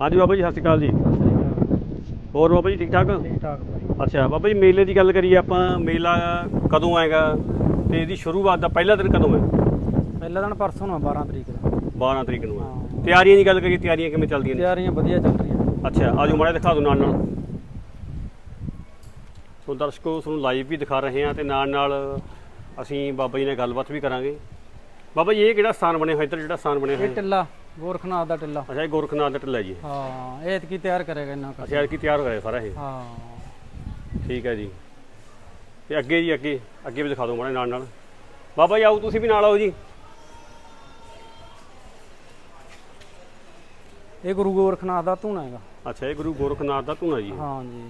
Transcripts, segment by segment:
ਹਾਂਜੀ ਬਾਬਾ ਜੀ ਸਤਿ ਸ਼੍ਰੀ ਅਕਾਲ ਜੀ। ਹੋਰ ਬਾਬਾ ਜੀ ਠੀਕ ਠਾਕ? ਠੀਕ ਠਾਕ ਅੱਛਾ ਬਾਬਾ ਜੀ ਮੇਲੇ ਦੀ ਗੱਲ ਕਰੀਏ ਆਪਾਂ ਮੇਲਾ ਕਦੋਂ ਆਏਗਾ? ਤੇ ਇਹਦੀ ਸ਼ੁਰੂਆਤ ਦਾ ਪਹਿਲਾ ਦਿਨ ਕਦੋਂ ਹੈ? ਪਹਿਲਾ ਦਿਨ ਪਰਸੋਂ ਨੂੰ ਆ 12 ਤਰੀਕ ਦਾ। 12 ਤਰੀਕ ਨੂੰ ਹਾਂ। ਤਿਆਰੀਆਂ ਦੀ ਗੱਲ ਕਰੀਏ ਤਿਆਰੀਆਂ ਕਿਵੇਂ ਚੱਲਦੀਆਂ ਨੇ? ਤਿਆਰੀਆਂ ਵਧੀਆ ਚੱਲ ਰਹੀਆਂ ਅੱਛਾ ਆਜੋ ਮਾੜਾ ਜਿਹਾ ਦਿਖਾ ਦਿਓ ਨਾਲ ਨਾਲ ਸੋ ਦਰਸ਼ਕੋ ਤੁਹਾਨੂੰ ਲਾਈਵ ਵੀ ਦਿਖਾ ਰਹੇ ਹਾਂ ਤੇ ਨਾਲ ਨਾਲ ਅਸੀਂ ਬਾਬਾ ਜੀ ਨਾਲ ਗੱਲਬਾਤ ਵੀ ਕਰਾਂਗੇ। ਬਾਬਾ ਜੀ ਇਹ ਕਿਹੜਾ ਸਥਾਨ ਬਣਿਆ ਹੋਇਆ? ਇੱਧਰ ਜਿਹੜਾ ਸਥਾਨ ਬਣਿਆ ਇਹ ਹੋਇਆ? ਟਿੱਲਾ। ਗੋਰਖਨਾਥ ਦਾ ਟਿੱਲਾ। ਅੱਛਾ ਇਹ ਗੋਰਖਨਾਥ ਦਾ ਟਿੱਲਾ ਜੀ। ਹਾਂ ਇਹ ਕੀ ਤਿਆਰ ਕਰੇਗਾ ਇਹਨਾਂ ਕੁ? ਅੱਛਾ ਕੀ ਤਿਆਰ ਹੋਇਆ ਸਾਰਾ। ਇਹ ਹਾਂ। ਠੀਕ ਹੈ ਜੀ। ਤੇ ਅੱਗੇ ਜੀ ਅੱਗੇ ਅੱਗੇ ਵੀ ਦਿਖਾ ਦਿਓ ਮਾੜਾ ਨਾਲ ਨਾਲ ਬਾਬਾ ਜੀ ਆਓ ਤੁਸੀਂ ਵੀ ਨਾਲ ਆਓ ਜੀ। ਇਹ ਗੁਰੂ ਗੋਰਖਨਾਥ ਦਾ ਧੂਣਾ ਹੈਗਾ। ਅੱਛਾ ਇਹ ਗੁਰੂ ਗੋਰਖਨਾਥ ਦਾ ਧੂਣਾ ਜੀ। ਹਾਂ ਜੀ।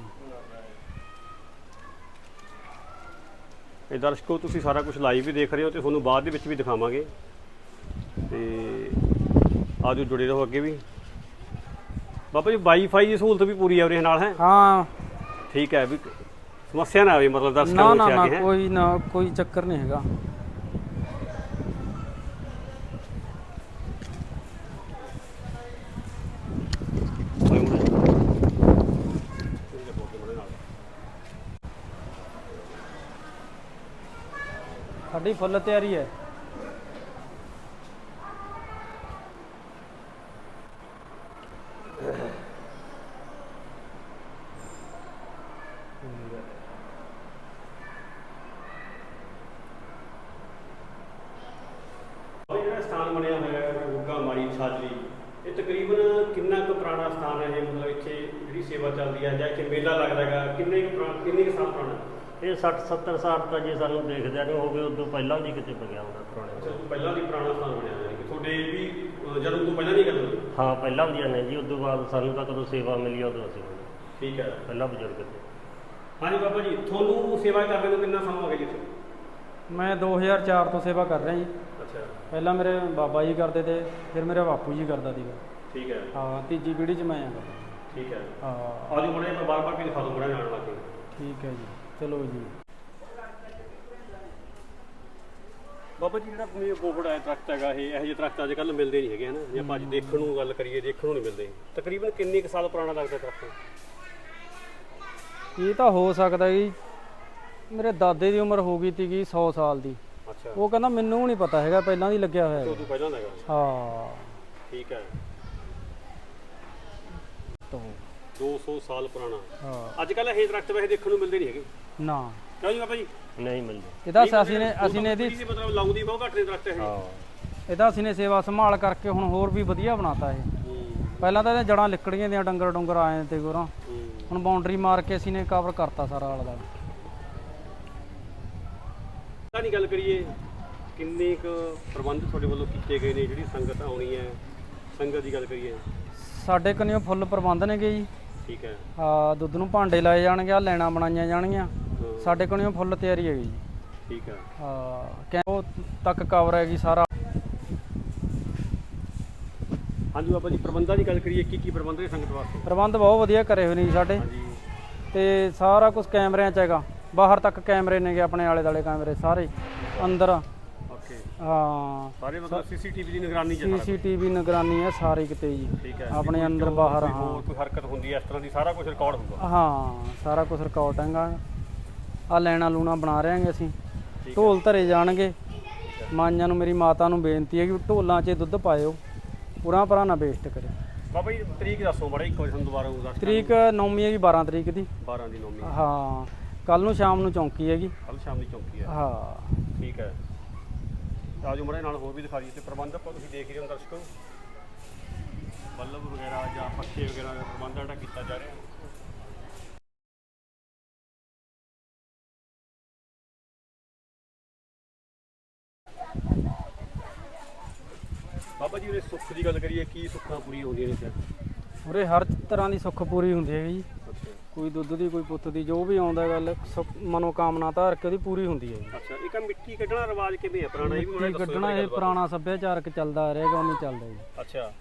ਇਹ ਦਰਸ਼ਕੋ ਤੁਸੀਂ ਸਾਰਾ ਕੁਝ ਲਾਈਵ ਵੀ ਦੇਖ ਰਹੇ ਹੋ ਤੇ ਤੁਹਾਨੂੰ ਬਾਅਦ ਦੇ ਵਿੱਚ ਵੀ ਦਿਖਾਵਾਂਗੇ। ਤੇ ਆਜੋ ਜੁੜੇ ਰਹੋ ਅੱਗੇ ਵੀ। ਬਾਬਾ ਜੀ ਵਾਈਫਾਈ ਦੀ ਸਹੂਲਤ ਵੀ ਪੂਰੀ ਆ ਉਰੇ ਨਾਲ ਹੈ? ਹਾਂ। ਠੀਕ ਹੈ ਵੀ ਸਮੱਸਿਆ ਨਾ ਆਵੇ ਮਤਲਬ ਦਰਸ਼ਕਾਂ ਨਾ ਨੂੰ ਨਾ ਹੈ? ਕੋਈ ਨਾ ਕੋਈ ਚੱਕਰ ਨਹੀਂ ਹੈਗਾ। ਸਾਡੀ ਫੁੱਲ ਤਿਆਰੀ ਹੈ। ਜਿਹੜਾ ਸਥਾਨ ਬਣਿਆ ਹੋਇਆ ਹੈ ਗੁੱਗਾ ਮਾੜੀ ਛਾਜਲੀ ਇਹ ਤਕਰੀਬਨ ਕਿੰਨਾ ਕੁ ਪੁਰਾਣਾ ਸਥਾਨ ਹੈ ਇਹ? ਮਤਲਬ ਇੱਥੇ ਜਿਹੜੀ ਸੇਵਾ ਚੱਲਦੀ ਹੈ ਜਾਂ ਇੱਥੇ ਮੇਲਾ ਲੱਗਦਾ ਹੈਗਾ ਕਿੰਨੇ ਕੁ ਪੁਰਾਣਾ ਕਿੰਨੇ ਕੁ ਸਾਲ ਪੁਰਾਣਾ? ਇਹ 60 70 ਸਾਲ ਤਾਂ ਜੇ ਸਾਨੂੰ ਦੇਖਦਿਆਂ ਨੂੰ ਹੋ ਗਏ ਉਦੋਂ ਪਹਿਲਾਂ ਦੀ ਕਿਤੇ ਪਗਿਆ ਹੁੰਦਾ ਪੁਰਾਣੇ। ਪਹਿਲਾਂ ਦੀ ਪੁਰਾਣਾ ਸਥਾਨ ਬਣਿਆ ਹੋਇਆ ਹੈ ਕਿ ਤੁਹਾਡੇ ਵੀ ਜਨਮ ਤੋਂ ਪਹਿਲਾਂ ਨਹੀਂ ਕਰਦੇ ਹਾਂ ਪਹਿਲਾਂ ਦੀਆਂ ਨੇ ਜੀ ਉਦੋਂ ਬਾਅਦ ਸਾਨੂੰ ਤਾਂ ਕਦੋਂ ਸੇਵਾ ਮਿਲੀ ਉਦੋਂ ਅਸੀਂ ਹੋਏ। ਠੀਕ ਹੈ। ਪਹਿਲਾਂ ਬਜ਼ੁਰਗ ਤੇ ਹਾਂਜੀ ਬਾਬਾ ਜੀ ਤੁਹਾਨੂੰ ਸੇਵਾ ਕਰਦੇ ਨੂੰ ਕਿੰਨਾ ਸਮਾਂ ਹੋ ਗਿਆ ਜੀ ਇੱਥੇ? ਮੈਂ 2004 ਤੋਂ ਸੇਵਾ ਕਰ ਰਿਹਾ ਜੀ। ਅੱਛਾ। ਪਹਿਲਾਂ ਮੇਰੇ ਬਾਬਾ ਜੀ ਕਰਦੇ ਤੇ ਫਿਰ ਮੇਰੇ ਬਾਪੂ ਜੀ ਕਰਦਾ ਸੀਗਾ। ਠੀਕ ਹੈ। ਹਾਂ ਤੀਜੀ ਪੀੜ੍ਹੀ 'ਚ ਮੈਂ ਆ। ਠੀਕ ਹੈ। ਹਾਂ। ਆਜੋ ਮੜੇ ਮੈਂ ਬਾਰ-ਬਾਰ ਵੀ ਦਿਖਾ ਦੂੰ ਬੜਾ ਨਾਲ ਲਾ ਕੇ। ਠੀਕ ਹੈ ਜੀ। ਚਲੋ ਜੀ। ਬਾਬਾ ਜੀ ਜਿਹੜਾ ਆਪਣੇ ਬੋਬੜ ਹੈ ਦਰਖਤ ਹੈਗਾ ਇਹ ਇਹੋ ਜਿਹੇ ਦਰਖਤ ਅੱਜ ਕੱਲ੍ਹ ਮਿਲਦੇ ਨਹੀਂ ਹੈਗੇ ਹਨਾ। ਜੇ ਆਪਾਂ ਅੱਜ ਦੇਖਣ ਨੂੰ ਗੱਲ ਕਰੀਏ ਦੇਖਣ ਨੂੰ ਨਹੀਂ ਮਿਲਦੇ। ਤਕਰੀਬਨ ਕਿੰਨੇ ਕੁ ਸਾਲ ਪੁਰਾਣਾ ਲੱਗਦਾ ਦਰਖਤ? ਇਹ ਤਾਂ ਹੋ ਸਕਦਾ ਜੀ ਮੇਰੇ ਦਾਦੇ ਦੀ ਉਮਰ ਹੋ ਗਈ ਸੀਗੀ 100 ਸਾਲ ਦੀ। ਅੱਛਾ। ਉਹ ਕਹਿੰਦਾ ਮੈਨੂੰ ਨਹੀਂ ਪਤਾ ਹੈਗਾ ਪਹਿਲਾਂ ਦੀ ਲੱਗਿਆ ਹੋਇਆ। ਤੋਂ ਪਹਿਲਾਂ ਦਾ ਹੈਗਾ। ਹਾਂ। ਠੀਕ ਹੈ। ਤੋਂ। 200 ਸਾਲ ਪੁਰਾਣਾ। ਹਾਂ। ਅੱਜ ਕੱਲ੍ਹ ਇਹ ਦਰਖਤ ਵੈਸੇ ਦੇਖਣ ਨੂੰ ਮਿਲਦੇ ਨਹੀਂ ਹੈਗੇ। ਨਾ। ਕਿਉਂ ਜੀ ਬਾਬਾ ਜੀ? ਨਹੀਂ ਮਿਲਦੇ। ਇਹਦਾ ਅਸੀਂ ਨੇ ਅਸੀਂ ਨੇ ਇਹਦੀ ਇਹਦੀ ਮਤਲਬ ਲਾਉਂਦੀ ਬਹੁਤ ਘੱਟ ਨੇ ਦਰਖਤ ਇਹ। ਹਾਂ। ਇਹਦਾ ਅਸੀਂ ਨੇ ਸੇਵਾ ਸੰਭਾਲ ਕਰਕੇ ਹੁਣ ਹੋਰ ਵੀ ਵਧੀਆ ਬਣਾਤਾ ਇਹ। ਹੂੰ, ਪਹਿਲਾਂ ਤਾਂ ਇਹਦੇ ਜੜਾਂ ਲਿਕੜੀਆਂ ਦੀਆਂ ਡੰਗਰ ਡੰਗਰ ਆਏ ਤੇ ਗੋਰਾਂ। ਹੂੰ। ਹੁਣ ਬਾਉਂਡਰੀ ਮਾਰ ਕੇ ਅਸੀਂ ਨੇ ਕਵਰ ਕਰਤਾ ਸਾਰਾ ਆਲਾ ਦਾ। ਤਾਂ ਨਹੀਂ ਗੱਲ ਕਰੀਏ ਕਿੰਨੇ ਕੁ ਪ੍ਰਬੰਧ ਤੁਹਾਡੇ ਵੱਲੋਂ ਕੀਤੇ ਗਏ ਨੇ ਜਿਹੜੀ ਸੰਗਤ ਆਉਣੀ ਹੈ? ਸੰਗਤ ਦੀ ਗੱਲ ਕਰੀਏ। ਸਾਡੇ ਕੰਨਿਓ ਫੁੱਲ ਪ੍ਰਬੰਧ ਨੇਗੇ ਜੀ। ਠੀਕ ਹੈ। ਆ ਦੁੱਧ ਨੂੰ ਭਾਂਡੇ ਲਾਏ ਜਾਣਗੇ ਆ ਲੈਣਾ ਬਣਾਈਆਂ ਜਾਣਗੀਆਂ। ਸਾਡੇ ਕੰਨਿਓ ਫੁੱਲ ਤਿਆਰੀ ਹੈਗੀ ਜੀ। ਠੀਕ ਹੈ ਆ ਕੈਂਪ ਤੱਕ ਕਵਰ ਹੈਗੀ ਸਾਰਾ। ਹਾਂਜੀ ਬਾਬਾ ਜੀ ਪ੍ਰਬੰਧਾਂ ਦੀ ਗੱਲ ਕਰੀਏ ਕੀ ਕੀ ਪ੍ਰਬੰਧ ਨੇ ਸੰਗਤ ਵਾਸਤੇ? ਪ੍ਰਬੰਧ ਬਹੁਤ ਵਧੀਆ ਕਰੇ ਹੋਏ ਨੇ ਜੀ ਸਾਡੇ। ਹਾਂਜੀ। ਤੇ ਸਾਰਾ ਕੁਝ ਕੈਮਰਿਆਂ 'ਚ ਹੈਗਾ। ਬਾਹਰ ਤੱਕ ਕੈਮਰੇ ਨੇਗੇ ਆਪਣੇ ਆਲੇ ਦਾਲੇ ਕੈਮਰੇ ਸਾਰੇ। ਅੰਦਰ। ਓਕੇ। ਹਾਂ। ਸਾਰੇ ਮਤਲਬ ਸੀਸੀਟੀਵੀ ਦੀ ਨਿਗਰਾਨੀ ਹੈ ਕੁਛ। ਸੀਸੀਟੀਵੀ ਨਿਗਰਾਨੀ ਹੈ ਸਾਰੇ ਕਿਤੇ ਜੀ। ਠੀਕ ਹੈ। ਆਪਣੇ ਜੇ ਅੰਦਰ ਬਾਹਰ, ਹਾਂ। ਕੋਈ ਹਰਕਤ ਹੁੰਦੀ ਹੈ ਇਸ ਤਰ੍ਹਾਂ ਦੀ ਸਾਰਾ ਕੁਝ ਰਿਕਾਰਡ ਹੋਊਗਾ ਹਾਂ ਸਾਰਾ ਕੁਝ ਰਿਕਾਰਡ ਹੈਗਾ। ਆ ਲੈਣਾ ਲੂਣਾ ਬਣਾ ਰਹੇ ਹਾਂਗੇ ਅਸੀਂ ਢੋਲ ਧਰੇ ਜਾਣਗੇ। ਮਾਈਆਂ ਨੂੰ ਮੇਰੀ ਮਾਤਾ ਨੂੰ ਬੇਨਤੀ ਹੈ ਕਿ ਢੋਲਾਂ 'ਚ ਦੁੱਧ ਪਾਇਓ। ਪੂਰਾ ਪਰਾ ਨਾ ਵੇਸਟ ਕਰੇ ਬਾਬਾ ਜੀ ਤਰੀਕ ਦੱਸੋ ਬੜਾ ਇੱਕ ਵਾਰ ਸਾਨੂੰ ਦੁਬਾਰਾ ਉਹ ਦੱਸ ਤਰੀਕ ਨੌਮੀ ਹੈਗੀ 12 ਤਰੀਕ ਦੀ। 12 ਦੀ ਨੌਮੀ ਹਾਂ ਕੱਲ ਨੂੰ ਸ਼ਾਮ ਨੂੰ ਚੌਂਕੀ ਹੈਗੀ। ਕੱਲ ਸ਼ਾਮ ਦੀ ਚੌਕੀ ਹੈ। ਹਾਂ। ਠੀਕ ਹੈ। ਆਜੋ ਮੜੇ ਨਾਲ ਹੋਰ ਵੀ ਦਿਖਾ ਦਈਏ ਤੇ ਪ੍ਰਬੰਧ ਆਪਾਂ ਤੁਸੀਂ ਦੇਖ ਹੀ ਰਹੇ ਹੋ ਦਰਸ਼ਕੋ। ਬੱਲਬ ਵਗੈਰਾ ਜਾਂ ਪੱਖੇ ਵਗੈਰਾ ਦਾ ਪ੍ਰਬੰਧ ਜਿਹੜਾ ਕੀਤਾ ਜਾ ਰਿਹਾ। ਬਾਬਾ ਜੀ ਉਹਦੇ ਸੁੱਖ ਦੀ ਗੱਲ ਕਰੀਏ ਕੀ ਸੁੱਖਾਂ ਪੂਰੀਆਂ ਹੁੰਦੀਆਂ ਨੇ ਇੱਥੇ? ਉਰੇ ਹਰ ਤਰ੍ਹਾਂ ਦੀ ਸੁੱਖ ਪੂਰੀ ਹੁੰਦੀ ਹੈਗੀ ਜੀ। ਕੋਈ ਦੁੱਧ ਦੀ ਕੋਈ ਪੁੱਤ ਦੀ ਜੋ ਵੀ ਆਉਂਦਾ ਗੱਲ ਸੁੱਖ- ਮਨੋਕਾਮਨਾ ਧਾਰ ਕੇ ਉਹਦੀ ਪੂਰੀ ਹੁੰਦੀ ਹੈ ਜੀ। ਅੱਛਾ ਇਹ ਕਾ ਮਿੱਟੀ ਕੱਢਣਾ ਰਿਵਾਜ ਕਿਵੇਂ ਹੈ ਪੁਰਾਣਾ? ਇਹ ਵੀ ਮਿੱਟੀ ਕੱਢਣਾ ਇਹ। ਪੁਰਾਣਾ ਸੱਭਿਆਚਾਰਕ ਚੱਲਦਾ ਆ ਰਿਹਾ ਗਾ ਉਵੇਂ ਚੱਲਦਾ ਜੀ। ਅੱਛਾ।